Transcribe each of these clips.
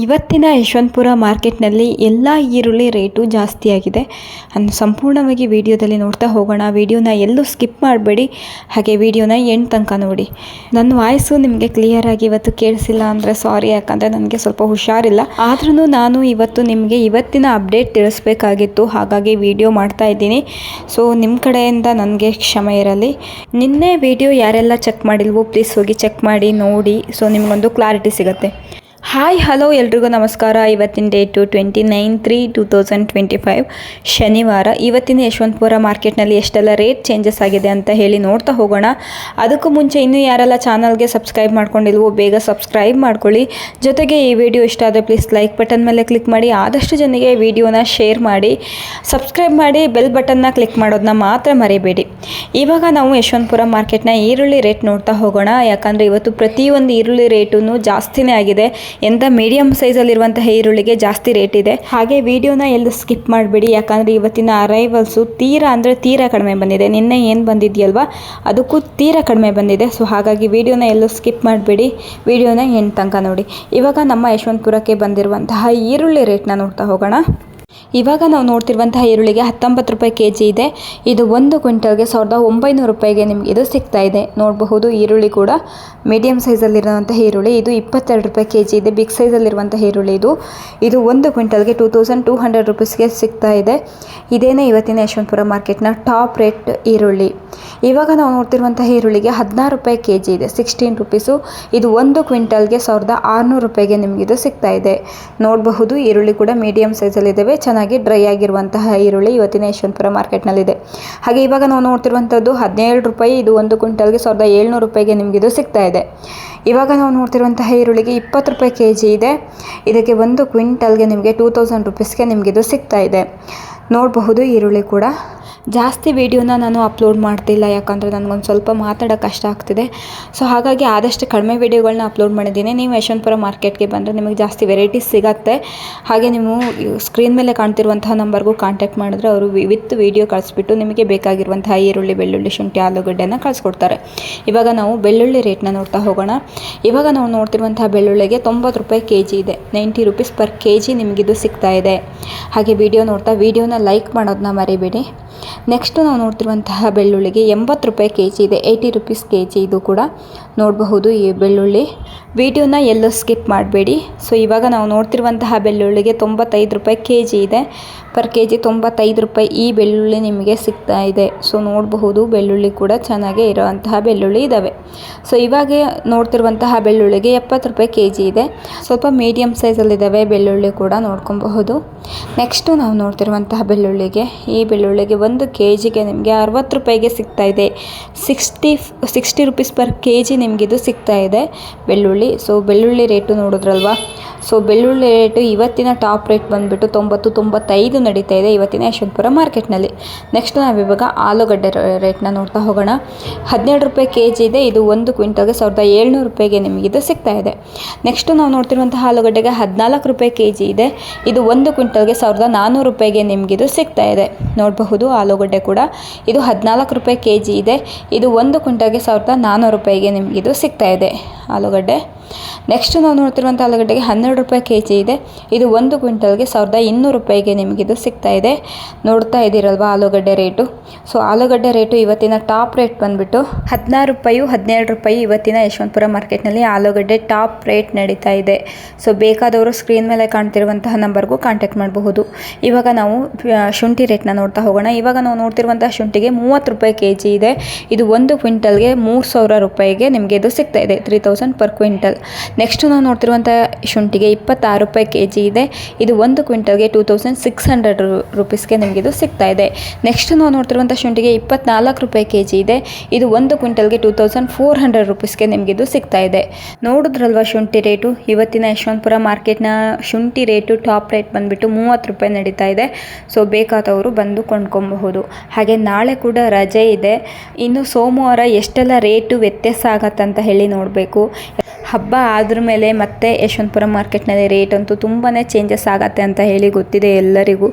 ಇವತ್ತಿನ ಯಶವಂತಪುರ ಮಾರ್ಕೆಟ್ನಲ್ಲಿ ಎಲ್ಲ ಈರುಳ್ಳಿ ರೇಟು ಜಾಸ್ತಿಯಾಗಿದೆ. ಅನ್ನು ಸಂಪೂರ್ಣವಾಗಿ ವಿಡಿಯೋದಲ್ಲಿ ನೋಡ್ತಾ ಹೋಗೋಣ. ವಿಡಿಯೋನ ಎಲ್ಲೂ ಸ್ಕಿಪ್ ಮಾಡಬೇಡಿ. ಹಾಗೆ ವಿಡಿಯೋನ ಎಂಡ್ ತನಕ ನೋಡಿ. ನನ್ನ ವಾಯ್ಸು ನಿಮಗೆ ಕ್ಲಿಯರಾಗಿ ಇವತ್ತು ಕೇಳಿಸಿಲ್ಲ ಅಂದರೆ ಸಾರಿ ಯಾಕಂದರೆ ನನಗೆ ಸ್ವಲ್ಪ ಹುಷಾರಿಲ್ಲ. ಆದ್ರೂ ನಾನು ಇವತ್ತು ನಿಮಗೆ ಇವತ್ತಿನ ಅಪ್ಡೇಟ್ ತಿಳಿಸ್ಬೇಕಾಗಿತ್ತು. ಹಾಗಾಗಿ ವಿಡಿಯೋ ಮಾಡ್ತಾ ಇದ್ದೀನಿ. ಸೊ ನಿಮ್ಮ ಕಡೆಯಿಂದ ನನಗೆ ಕ್ಷಮೆ ಇರಲಿ. ನಿನ್ನೆ ವಿಡಿಯೋ ಯಾರೆಲ್ಲ ಚೆಕ್ ಮಾಡಿಲ್ವೋ ಪ್ಲೀಸ್ ಹೋಗಿ ಚೆಕ್ ಮಾಡಿ, ನೋಡಿ. ಸೊ ನಿಮಗೊಂದು ಕ್ಲಾರಿಟಿ ಸಿಗುತ್ತೆ. ಹಾಯ್, ಹಲೋ ಎಲ್ರಿಗೂ ನಮಸ್ಕಾರ. ಇವತ್ತಿನ date twenty nine three two thousand twenty five. ಶನಿವಾರ. ಇವತ್ತಿನ ಯಶವಂತಪುರ ಮಾರ್ಕೆಟ್ನಲ್ಲಿ ಎಷ್ಟೆಲ್ಲ ರೇಟ್ ಚೇಂಜಸ್ ಆಗಿದೆ ಅಂತ ಹೇಳಿ ನೋಡ್ತಾ ಹೋಗೋಣ. ಅದಕ್ಕೂ ಮುಂಚೆ ಇನ್ನೂ ಯಾರೆಲ್ಲ ಚಾನಲ್ಗೆ ಸಬ್ಸ್ಕ್ರೈಬ್ ಮಾಡ್ಕೊಂಡಿಲ್ವೋ, ಬೇಗ ಸಬ್ಸ್ಕ್ರೈಬ್ ಮಾಡ್ಕೊಳ್ಳಿ. ಜೊತೆಗೆ ಈ ವಿಡಿಯೋ ಇಷ್ಟ ಆದರೆ ಪ್ಲೀಸ್ ಲೈಕ್ ಬಟನ್ ಮೇಲೆ ಕ್ಲಿಕ್ ಮಾಡಿ, ಆದಷ್ಟು ಜನರಿಗೆ ವಿಡಿಯೋನ ಶೇರ್ ಮಾಡಿ, ಸಬ್ಸ್ಕ್ರೈಬ್ ಮಾಡಿ, ಬೆಲ್ ಬಟನ್ನ ಕ್ಲಿಕ್ ಮಾಡೋದನ್ನ ಮಾತ್ರ ಮರಿಬೇಡಿ. ಇವಾಗ ನಾವು ಯಶವಂತಪುರ ಮಾರ್ಕೆಟ್ನ ಈರುಳ್ಳಿ ರೇಟ್ ನೋಡ್ತಾ ಹೋಗೋಣ. ಯಾಕಂದರೆ ಇವತ್ತು ಪ್ರತಿಯೊಂದು ಈರುಳ್ಳಿ ರೇಟೂ ಜಾಸ್ತಿನೇ ಆಗಿದೆ. ಎಂಥ ಮೀಡಿಯಂ ಸೈಜಲ್ಲಿರುವಂತಹ ಈರುಳ್ಳಿಗೆ ಜಾಸ್ತಿ ರೇಟ್ ಇದೆ. ಹಾಗೆ ವಿಡಿಯೋನ ಎಲ್ಲೂ ಸ್ಕಿಪ್ ಮಾಡಿಬಿಡಿ. ಯಾಕಂದರೆ ಇವತ್ತಿನ ಅರೈವಲ್ಸು ತೀರಾ ಅಂದರೆ ತೀರಾ ಕಡಿಮೆ ಬಂದಿದೆ. ನಿನ್ನೆ ಏನು ಬಂದಿದೆಯಲ್ವಾ? ಅದಕ್ಕೂ ತೀರಾ ಕಡಿಮೆ ಬಂದಿದೆ. ಸೊ ಹಾಗಾಗಿ ವಿಡಿಯೋನ ಎಲ್ಲೂ ಸ್ಕಿಪ್ ಮಾಡಿಬಿಡಿ. ವಿಡಿಯೋನ ಎಂಟು ತನಕ ನೋಡಿ. ಇವಾಗ ನಮ್ಮ ಯಶವಂತಪುರಕ್ಕೆ ಬಂದಿರುವಂತಹ ಈರುಳ್ಳಿ ರೇಟ್ನ ನೋಡ್ತಾ ಹೋಗೋಣ. ಇವಾಗ ನಾವು ನೋಡ್ತಿರುವಂತಹ ಈರುಳ್ಳಿಗೆ ಹತ್ತೊಂಬತ್ತು ರೂಪಾಯಿ ಕೆ ಜಿ ಇದೆ. ಇದು ಒಂದು ಕ್ವಿಂಟಲ್ಗೆ ಸಾವಿರದ ಒಂಬೈನೂರು ರೂಪಾಯಿಗೆ ನಿಮಗೆ ಇದು ಸಿಗ್ತಾ ಇದೆ. ನೋಡಬಹುದು, ಈರುಳ್ಳಿ ಕೂಡ ಮೀಡಿಯಮ್ ಸೈಜಲ್ಲಿರುವಂತಹ ಈರುಳ್ಳಿ. ಇದು ಇಪ್ಪತ್ತೆರಡು ರೂಪಾಯಿ ಕೆ ಜಿ ಇದೆ ಬಿಗ್ ಸೈಜಲ್ಲಿರುವಂತಹ ಈರುಳ್ಳಿ ಇದು. ಇದು ಒಂದು ಕ್ವಿಂಟಲ್ಗೆ ಟೂ ತೌಸಂಡ್ ಟೂ ಹಂಡ್ರೆಡ್ ರುಪೀಸ್ಗೆ ಸಿಗ್ತಾ ಇದೆ. ಇದೇನೇ ಇವತ್ತಿನ ಯಶವಂತಪುರ ಮಾರ್ಕೆಟ್ನ ಟಾಪ್ ರೇಟ್ ಈರುಳ್ಳಿ. ಇವಾಗ ನಾವು ನೋಡ್ತಿರುವಂತಹ ಈರುಳ್ಳಿಗೆ ಹದಿನಾರು ರೂಪಾಯಿ ಕೆ ಜಿ ಇದೆ ಸಿಕ್ಸ್ಟೀನ್ ರುಪೀಸು ಇದು ಒಂದು ಕ್ವಿಂಟಲ್ಗೆ ಸಾವಿರದ ಆರುನೂರು ರೂಪಾಯಿಗೆ ನಿಮಗೆ ಇದು ಸಿಗ್ತಾ ಇದೆ. ನೋಡಬಹುದು, ಈರುಳ್ಳಿ ಕೂಡ ಮೀಡಿಯಮ್ ಸೈಜಲ್ಲಿದ್ದಾವೆ ಚೆನ್ನಾಗಿ ಡ್ರೈ ಆಗಿರುವಂತಹ ಈರುಳ್ಳಿ ಇವತ್ತಿನ ಯಶವಂತಪುರ ಮಾರ್ಕೆಟ್ನಲ್ಲಿದೆ. ಹಾಗೆ ಇವಾಗ ನಾವು ನೋಡ್ತಿರುವಂಥದ್ದು ಹದಿನೇಳು ರೂಪಾಯಿ, ಇದು ಒಂದು ಕ್ವಿಂಟಲ್ಗೆ ಸಾವಿರದ ಏಳ್ನೂರು ರೂಪಾಯಿಗೆ ನಿಮಗೆ ಇದು ಸಿಗ್ತಾ ಇದೆ. ಇವಾಗ ನಾವು ನೋಡ್ತಿರುವಂತಹ ಈರುಳ್ಳಿಗೆ ಇಪ್ಪತ್ತು ರೂಪಾಯಿ ಕೆ ಜಿ ಇದೆ. ಇದಕ್ಕೆ ಒಂದು ಕ್ವಿಂಟಲ್ಗೆ ನಿಮಗೆ ಟೂ ತೌಸಂಡ್ ರುಪೀಸ್ಗೆ ನಿಮಗಿದು ಸಿಗ್ತಾ ಇದೆ. ನೋಡಬಹುದು, ಈರುಳ್ಳಿ ಕೂಡ. ಜಾಸ್ತಿ ವೀಡಿಯೋನ ನಾನು ಅಪ್ಲೋಡ್ ಮಾಡ್ತಿಲ್ಲ, ಯಾಕಂದರೆ ನನಗೊಂದು ಸ್ವಲ್ಪ ಮಾತಾಡೋಕ್ಕೆ ಕಷ್ಟ ಆಗ್ತಿದೆ. ಸೊ, ಹಾಗಾಗಿ ಆದಷ್ಟು ಕಡಿಮೆ ವೀಡಿಯೋಗಳನ್ನ ಅಪ್ಲೋಡ್ ಮಾಡಿದ್ದೀನಿ. ನೀವು ಯಶವಂತಪುರ ಮಾರ್ಕೆಟ್ಗೆ ಬಂದರೆ ನಿಮಗೆ ಜಾಸ್ತಿ ವೆರೈಟೀಸ್ ಸಿಗತ್ತೆ. ಹಾಗೆ ನೀವು ಸ್ಕ್ರೀನ್ ಮೇಲೆ ಕಾಣ್ತಿರುವಂತಹ ನಂಬರ್ಗೂ ಕಾಂಟ್ಯಾಕ್ಟ್ ಮಾಡಿದ್ರೆ ಅವರು ವಿತ್ ವೀಡಿಯೋ ಕಳಿಸ್ಬಿಟ್ಟು ನಿಮಗೆ ಬೇಕಾಗಿರುವಂತಹ ಈರುಳ್ಳಿ, ಬೆಳ್ಳುಳ್ಳಿ, ಶುಂಠಿ, ಆಲೂಗಡ್ಡೆನ ಕಳಿಸ್ಕೊಡ್ತಾರೆ. ಇವಾಗ ನಾವು ಬೆಳ್ಳುಳ್ಳಿ ರೇಟ್ನ ನೋಡ್ತಾ ಹೋಗೋಣ. ಇವಾಗ ನಾವು ನೋಡ್ತಿರುವಂತಹ ಬೆಳ್ಳುಳ್ಳಿಗೆ ತೊಂಬತ್ತು ರೂಪಾಯಿ ಕೆ ಇದೆ. Ninety rupees per K G ನಿಮಗಿದು ಸಿಗ್ತಾ ಇದೆ. ಹಾಗೆ ವಿಡಿಯೋ ನೋಡ್ತಾ, ವಿಡಿಯೋನ ಲೈಕ್ ಮಾಡೋದನ್ನ ಮರಿಬೇಡಿ. ನೆಕ್ಸ್ಟು ನಾವು ನೋಡ್ತಿರುವಂತಹ ಬೆಳ್ಳುಳ್ಳಿಗೆ ಎಂಬತ್ತು ರೂಪಾಯಿ ಕೆ ಜಿ ಇದೆ. ಏಯ್ಟಿ ರುಪೀಸ್ ಕೆ ಜಿ ಇದು ಕೂಡ ನೋಡಬಹುದು ಈ ಬೆಳ್ಳುಳ್ಳಿ. ವಿಡಿಯೋನ ಎಲ್ಲೂ ಸ್ಕಿಪ್ ಮಾಡಬೇಡಿ. ಸೊ ಇವಾಗ ನಾವು ನೋಡ್ತಿರುವಂತಹ ಬೆಳ್ಳುಳ್ಳಿಗೆ ತೊಂಬತ್ತೈದು ರೂಪಾಯಿ ಕೆ ಜಿ ಇದೆ. ಪರ್ ಕೆ ಜಿ ತೊಂಬತ್ತೈದು ರೂಪಾಯಿ ಈ ಬೆಳ್ಳುಳ್ಳಿ ನಿಮಗೆ ಸಿಗ್ತಾ ಇದೆ. ಸೊ ನೋಡಬಹುದು ಬೆಳ್ಳುಳ್ಳಿ ಕೂಡ ಚೆನ್ನಾಗೇ ಇರುವಂತಹ ಬೆಳ್ಳುಳ್ಳಿ ಇದ್ದಾವೆ ಸೊ ಇವಾಗ ನೋಡ್ತಿರುವಂತಹ ಬೆಳ್ಳುಳ್ಳಿಗೆ ಎಪ್ಪತ್ತು ರೂಪಾಯಿ ಕೆ ಜಿ ಇದೆ. ಸ್ವಲ್ಪ ಮೀಡಿಯಮ್ ಸೈಜಲ್ಲಿದ್ದಾವೆ ಬೆಳ್ಳುಳ್ಳಿ ಕೂಡ ನೋಡ್ಕೊಬಹುದು. ನೆಕ್ಸ್ಟು ನಾವು ನೋಡ್ತಿರುವಂತಹ ಬೆಳ್ಳುಳ್ಳಿಗೆ ಈ ಬೆಳ್ಳುಳ್ಳಿಗೆ ಒಂದು ಕೆ ಜಿಗೆ ನಿಮಗೆ ಅರವತ್ತು ರೂಪಾಯಿಗೆ ಸಿಗ್ತಾ ಇದೆ. Sixty sixty rupees per K G ನಿಮಗಿದು ಸಿಗ್ತಾ ಇದೆ. ಬೆಳ್ಳುಳ್ಳಿ ಸೊ ಬೆಳ್ಳುಳ್ಳಿ ರೇಟು ನೋಡಿದ್ರಲ್ವಾ? ಸೊ ಬೆಳ್ಳುಳ್ಳಿ ರೇಟು ಇವತ್ತಿನ ಟಾಪ್ ರೇಟ್ ಬಂದುಬಿಟ್ಟು ತೊಂಬತ್ತು, ತೊಂಬತ್ತೈದು ನಡೀತಾ ಇದೆ ಇವತ್ತಿನ ಯಶವಂತಪುರ ಮಾರ್ಕೆಟ್ನಲ್ಲಿ ನೆಕ್ಸ್ಟ್ ನಾವಿವಾಗ ಆಲೂಗಡ್ಡೆ ರೇಟ್ನ ನೋಡ್ತಾ ಹೋಗೋಣ. ಹದಿನೇಳು ರೂಪಾಯಿ ಕೆ ಜಿ ಇದೆ. ಇದು ಒಂದು ಕ್ವಿಂಟಲ್ಗೆ ಸಾವಿರದ ಏಳ್ನೂರು ರೂಪಾಯಿಗೆ ನಿಮಗಿದು ಸಿಗ್ತಾ ಇದೆ. ನೆಕ್ಸ್ಟು ನಾವು ನೋಡ್ತಿರುವಂತಹ ಆಲೂಗಡ್ಡೆಗೆ ಹದಿನಾಲ್ಕು ರೂಪಾಯಿ ಕೆ ಜಿ ಇದೆ. ಇದು ಒಂದು ಕ್ವಿಂಟಲ್ಗೆ ಸಾವಿರದ ನಾನ್ನೂರು ರೂಪಾಯಿಗೆ ಇದು ಸಿಗ್ತಾ ಇದೆ. ನೋಡಬಹುದು ಆಲೂಗಡ್ಡೆ ಕೂಡ. ಇದು ಹದಿನಾಲ್ಕು ರೂಪಾಯಿ ಕೆ ಜಿ ಇದೆ. ಇದು ಒಂದು ಕ್ವಿಂಟಲ್ಗೆ ಸಾವಿರದ ನಾನ್ನೂರು ರೂಪಾಯಿಗೆ ನಿಮಗಿದು ಸಿಗ್ತಾ ಇದೆ. ಆಲೂಗಡ್ಡೆ. ನೆಕ್ಸ್ಟ್ ನಾವು ನೋಡ್ತಿರುವಂಥ ಆಲೂಗಡ್ಡೆಗೆ ಹನ್ನೆರಡು ರೂಪಾಯಿ ಕೆ ಜಿ ಇದೆ. ಇದು ಒಂದು ಕ್ವಿಂಟಲ್ಗೆ ಸಾವಿರದ ಇನ್ನೂರು ರೂಪಾಯಿಗೆ ನಿಮಗಿದು ಸಿಗ್ತಾ ಇದೆ. ನೋಡ್ತಾ ಇದ್ದೀರಲ್ವ ಆಲೂಗಡ್ಡೆ ರೇಟು? ಸೊ ಆಲೂಗಡ್ಡೆ ರೇಟು ಇವತ್ತಿನ ಟಾಪ್ ರೇಟ್ ಬಂದುಬಿಟ್ಟು ಹದಿನಾರು ರೂಪಾಯಿ ಹದಿನೇಳು ರೂಪಾಯಿ ಇವತ್ತಿನ ಯಶವಂತಪುರ ಮಾರ್ಕೆಟ್ನಲ್ಲಿ ಆಲೂಗಡ್ಡೆ ಟಾಪ್ ರೇಟ್ ನಡೀತಾ ಇದೆ. ಸೊ ಬೇಕಾದವರು ಸ್ಕ್ರೀನ್ ಮೇಲೆ ಕಾಣ್ತಿರುವಂತಹ ನಂಬರ್ಗೂ ಕಾಂಟ್ಯಾಕ್ಟ್ ಮಾಡಬಹುದು. ಇವಾಗ ನಾವು ಶುಂಠಿ ರೇಟ್ನ ನೋಡ್ತಾ ಹೋಗೋಣ. ಇವಾಗ ನಾವು ನೋಡ್ತಿರುವಂತಹ ಶುಂಠಿಗೆ ಮೂವತ್ತು ರೂಪಾಯಿ ಕೆ ಜಿ ಇದೆ. ಇದು ಒಂದು ಕ್ವಿಂಟಲ್ಗೆ ಮೂರು ಸಾವಿರ ರೂಪಾಯಿಗೆ ನಿಮಗೆ ಇದು ಸಿಗ್ತಾ ಇದೆ. Three thousand per quintal next ನಾವು ನೋಡ್ತಿರುವಂಥ ಶುಂಠಿಗೆ ಇಪ್ಪತ್ತಾರು ರೂಪಾಯಿ ಕೆ ಜಿ ಇದೆ. ಇದು ಒಂದು ಕ್ವಿಂಟಲ್ಗೆ ಟೂ ತೌಸಂಡ್ ಸಿಕ್ಸ್ ಹಂಡ್ರೆಡ್ ರುಪೀಸ್ಗೆ ನಿಮಗೆ ಇದು ಸಿಗ್ತಾ ಇದೆ. ನೆಕ್ಸ್ಟ್ ನಾವು ನೋಡ್ತಿರುವಂಥ ಶುಂಠಿಗೆ ಇಪ್ಪತ್ನಾಲ್ಕು ರೂಪಾಯಿ ಕೆ ಜಿ ಇದೆ. ಇದು ಒಂದು ಕ್ವಿಂಟಲ್ಗೆ ಟೂ ತೌಸಂಡ್ ಫೋರ್ ಹಂಡ್ರೆಡ್ ರುಪೀಸ್ಗೆ ನಿಮಗೆ ಇದು ಸಿಗ್ತಾ ಇದೆ. ನೋಡಿದ್ರಲ್ವ ಶುಂಠಿ ರೇಟು? ಇವತ್ತಿನ ಯಶವಂತಪುರ ಮಾರ್ಕೆಟ್ನ ಶುಂಠಿ ರೇಟು ಟಾಪ್ ರೇಟ್ ಬಂದುಬಿಟ್ಟು ಮೂವತ್ತು ರೂಪಾಯಿ ನಡೀತಾ ಇದೆ. ಸೊ, ಬೇಕಾದವರು ಬಂದು ಕೊಂಡ್ಕೊಬಹುದು. ಹಾಗೆ ನಾಳೆ ಕೂಡ ರಜೆ ಇದೆ. ಇನ್ನು ಸೋಮವಾರ ಎಷ್ಟೆಲ್ಲ ರೇಟು ವ್ಯತ್ಯಾಸ ಆಗತ್ತಂತ ಹೇಳಿ ನೋಡಬೇಕು. ಹಬ್ಬ ಆದ್ರ ಮೇಲೆ ಮತ್ತೆ ಯಶವಂತಪುರ ಮಾರ್ಕೆಟ್ನಲ್ಲಿ ರೇಟ್ ಅಂತೂ ತುಂಬಾ ಚೇಂಜಸ್ ಆಗತ್ತೆ ಅಂತ ಹೇಳಿ ಗೊತ್ತಿದೆ ಎಲ್ಲರಿಗೂ.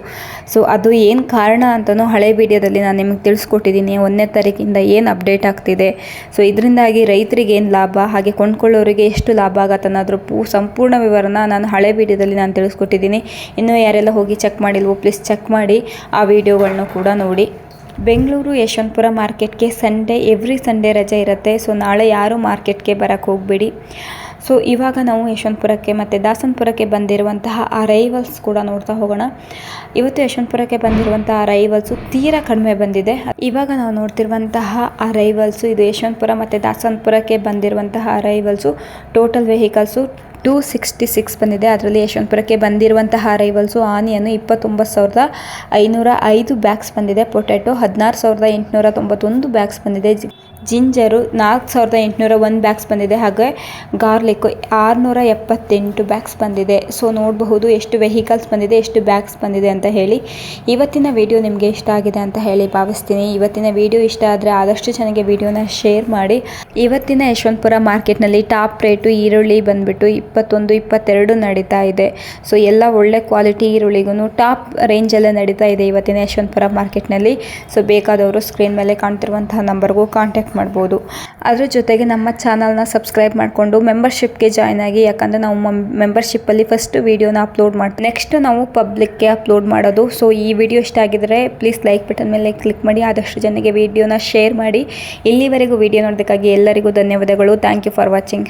ಸೊ ಅದು ಏನು ಕಾರಣ ಅಂತಲೂ ಹಳೆ ವಿಡಿಯೋದಲ್ಲಿ ನಾನು ನಿಮಗೆ ತಿಳಿಸ್ಕೊಟ್ಟಿದ್ದೀನಿ ಒಂದನೇ ತಾರೀಕಿಂದ ಏನು ಅಪ್ಡೇಟ್ ಆಗ್ತಿದೆ? ಸೊ ಇದರಿಂದಾಗಿ ರೈತರಿಗೆ ಏನು ಲಾಭ? ಹಾಗೆ ಕೊಂಡ್ಕೊಳ್ಳೋರಿಗೆ ಎಷ್ಟು ಲಾಭ ಆಗತ್ತೆ ಅನ್ನೋದ್ರ ಪೂ, ಸಂಪೂರ್ಣ ವಿವರನ ನಾನು ಹಳೆ ವಿಡಿಯೋದಲ್ಲಿ ನಾನು ತಿಳಿಸ್ಕೊಟ್ಟಿದ್ದೀನಿ ಇನ್ನೂ ಯಾರೆಲ್ಲ ಹೋಗಿ ಚೆಕ್ ಮಾಡಿಲ್ವೋ ಪ್ಲೀಸ್ ಚೆಕ್ ಮಾಡಿ. ಆ ವಿಡಿಯೋಗಳನ್ನೂ ಕೂಡ ನೋಡಿ. ಬೆಂಗಳೂರು ಯಶವಂತಪುರ ಮಾರ್ಕೆಟ್ಗೆ ಸಂಡೇ ಎವ್ರಿ ಸಂಡೇ ರಜೆ ಇರುತ್ತೆ. ಸೊ ನಾಳೆ ಯಾರೂ ಮಾರ್ಕೆಟ್ಗೆ ಬರೋಕ್ಕೆ ಹೋಗಬೇಡಿ. ಸೊ ಇವಾಗ ನಾವು ಯಶವಂತಪುರಕ್ಕೆ ಮತ್ತು ದಾಸನಪುರಕ್ಕೆ ಬಂದಿರುವಂತಹ ಅರೈವಲ್ಸ್ ಕೂಡ ನೋಡ್ತಾ ಹೋಗೋಣ. ಇವತ್ತು ಯಶವಂತಪುರಕ್ಕೆ ಬಂದಿರುವಂತಹ ಅರೈವಲ್ಸು ತೀರಾ ಕಡಿಮೆ ಬಂದಿದೆ. ಇವಾಗ ನಾವು ನೋಡ್ತಿರುವಂತಹ ಅರೈವಲ್ಸು ಇದು ಯಶವಂತಪುರ ಮತ್ತು ದಾಸನಪುರಕ್ಕೆ ಬಂದಿರುವಂತಹ arrivals total vehicles two sixty six ಬಂದಿದೆ. ಅದರಲ್ಲಿ ಯಶವಂತಪುರಕ್ಕೆ ಬಂದಿರುವಂತಹ ಅರೈವಲ್ಸು ಆನಿಯನ್ನು ಇಪ್ಪತ್ತೊಂಬತ್ತು ಸಾವಿರದ ಐನೂರ ಐದು ಬ್ಯಾಗ್ಸ್ ಬಂದಿದೆ. ಪೊಟ್ಯಾಟೊ ಹದಿನಾರು ಸಾವಿರದ ಎಂಟುನೂರ ತೊಂಬತ್ತೊಂದು ಬ್ಯಾಗ್ಸ್ ಬಂದಿದೆ. ಜಿಂಜರು ನಾಲ್ಕು ಸಾವಿರದ ಎಂಟುನೂರ ಒಂದು ಬ್ಯಾಗ್ಸ್ ಬಂದಿದೆ. ಹಾಗೆ ಗಾರ್ಲಿಕ್ಕು ಆರುನೂರ ಎಪ್ಪತ್ತೆಂಟು ಬ್ಯಾಗ್ಸ್ ಬಂದಿದೆ. ಸೊ ನೋಡಬಹುದು ಎಷ್ಟು ವೆಹಿಕಲ್ಸ್ ಬಂದಿದೆ, ಎಷ್ಟು ಬ್ಯಾಗ್ಸ್ ಬಂದಿದೆ ಅಂತ ಹೇಳಿ. ಇವತ್ತಿನ ವಿಡಿಯೋ ನಿಮಗೆ ಇಷ್ಟ ಆಗಿದೆ ಅಂತ ಹೇಳಿ ಭಾವಿಸ್ತೀನಿ. ಇವತ್ತಿನ ವಿಡಿಯೋ ಇಷ್ಟ ಆದರೆ ಆದಷ್ಟು ಚೆನ್ನಾಗಿ ವಿಡಿಯೋನ ಶೇರ್ ಮಾಡಿ. ಇವತ್ತಿನ ಯಶವಂತಪುರ ಮಾರ್ಕೆಟ್ನಲ್ಲಿ ಟಾಪ್ ರೇಟು ಈರುಳ್ಳಿ ಬಂದುಬಿಟ್ಟು ಇಪ್ಪತ್ತೊಂದು, ಇಪ್ಪತ್ತೆರಡು ನಡೀತಾ ಇದೆ. ಸೊ ಎಲ್ಲ ಒಳ್ಳೆ ಕ್ವಾಲಿಟಿ ಈರುಳ್ಳಿಗೂ ಟಾಪ್ ರೇಂಜಲ್ಲೇ ನಡೀತಾ ಇದೆ ಇವತ್ತಿನ ಯಶವಂತಪುರ ಮಾರ್ಕೆಟ್ನಲ್ಲಿ. ಸೊ ಬೇಕಾದವರು ಸ್ಕ್ರೀನ್ ಮೇಲೆ ಕಾಣ್ತಿರುವಂತಹ ನಂಬರ್ಗೂ ಕಾಂಟ್ಯಾಕ್ಟ್ ಮಾಡ್ಬೋದು. ಅದ್ರ ಜೊತೆಗೆ ನಮ್ಮ ಚಾನಲ್ನ ಸಬ್ಸ್ಕ್ರೈಬ್ ಮಾಡಿಕೊಂಡು ಮೆಂಬರ್ಶಿಪ್ಗೆ ಜಾಯ್ನ್ ಆಗಿ, ಯಾಕಂದರೆ ನಾವು ಮೆಂಬರ್ಶಿಪ್ಪಲ್ಲಿ ಫಸ್ಟ್ ವೀಡಿಯೋನ ಅಪ್ಲೋಡ್ ಮಾಡ್ತೀವಿ. ನೆಕ್ಸ್ಟ್ ನಾವು ಪಬ್ಲಿಕ್ಗೆ ಅಪ್ಲೋಡ್ ಮಾಡೋದು. ಸೊ ಈ ವಿಡಿಯೋ ಇಷ್ಟ ಆಗಿದ್ರೆ ಪ್ಲೀಸ್ ಲೈಕ್ ಬಟನ್ ಮೇಲೆ ಕ್ಲಿಕ್ ಮಾಡಿ, ಆದಷ್ಟು ಜನಕ್ಕೆ ವಿಡಿಯೋನ ಶೇರ್ ಮಾಡಿ. ಇಲ್ಲಿವರೆಗೂ ವಿಡಿಯೋ ನೋಡೋದಕ್ಕಾಗಿ ಎಲ್ಲರಿಗೂ ಧನ್ಯವಾದಗಳು. Thank you for watching